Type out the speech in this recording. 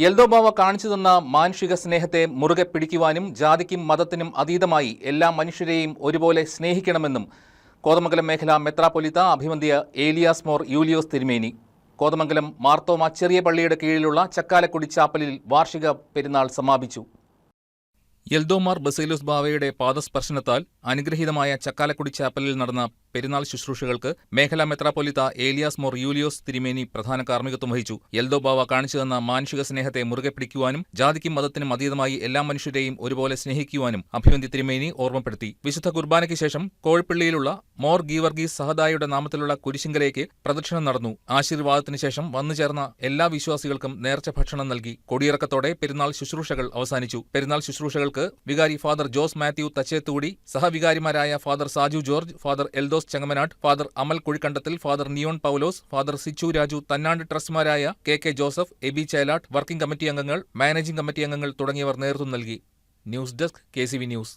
യെൽദോ ബാവ കാണിച്ചു തന്ന മാനുഷിക സ്നേഹത്തെ മുറുകെ പിടിക്കുവാനും ജാതിക്കും മതത്തിനും അതീതമായി എല്ലാ മനുഷ്യരെയും ഒരുപോലെ സ്നേഹിക്കണമെന്നും കോതമംഗലം മേഖല മെത്രാപൊലിത്ത അഭിമന്തിയ ഏലിയാസ് മോർ യൂലിയോസ് തിരുമേനി. കോതമംഗലം മാർത്തോമ ചെറിയ പള്ളിയുടെ കീഴിലുള്ള ചക്കാലക്കുടി ചാപ്പലിൽ വാർഷിക പെരുന്നാൾ സമാപിച്ചു. യെൽദോമാർ ബസേലോസ് ബാവയുടെ പാദസ്പർശനത്താൽ അനുഗ്രഹീതമായ ചക്കാലക്കുടി ചാപ്പലിൽ നടന്ന പെരുന്നാൾ ശുശ്രൂഷകൾക്ക് മേഖലാ മെത്രാപ്പൊലിത്ത ഏലിയാസ് മോർ യൂലിയോസ് തിരുമേനി പ്രധാന കാർമ്മികത്വം വഹിച്ചു. യൽദോ ബാവ കാണിച്ചു തന്ന മാനുഷിക സ്നേഹത്തെ മുറുകെ പിടിക്കുവാനും ജാതിക്കും മതത്തിനും അതീതമായി എല്ലാ മനുഷ്യരെയും ഒരുപോലെ സ്നേഹിക്കുവാനും അഭിമന്തി തിരുമേനി ഓർമ്മപ്പെടുത്തി. വിശുദ്ധ കുർബാനയ്ക്ക് ശേഷം കോഴിപ്പള്ളിയിലുള്ള മോർ ഗീവർഗീസ് സഹദായുടെ നാമത്തിലുള്ള കുരിശിങ്കലേക്ക് പ്രദക്ഷിണം നടന്നു. ആശീർവാദത്തിന് ശേഷം വന്നു ചേർന്ന എല്ലാ വിശ്വാസികൾക്കും നേർച്ച ഭക്ഷണം നൽകി. കൊടിയിറക്കത്തോടെ പെരുന്നാൾ ശുശ്രൂഷകൾ അവസാനിച്ചു. പെരുന്നാൾ ശുശ്രൂഷകൾക്ക് വികാരി father Jose Mathew തച്ചേത്തുകൂടി സഹവികാരിമാരായ father Saju George father Eldhose Chengamanad father Amal Kuzhikandathil father Neon Paulose father Sichu Raju തന്നാണ്ട് ട്രസ്റ്റുമാരായ K K Joseph Aby Chelattu working committee അംഗങ്ങൾ മാനേജിംഗ് കമ്മിറ്റി അംഗങ്ങൾ തുടങ്ങിയവർ നേതൃത്വം നൽകി. News desk K news.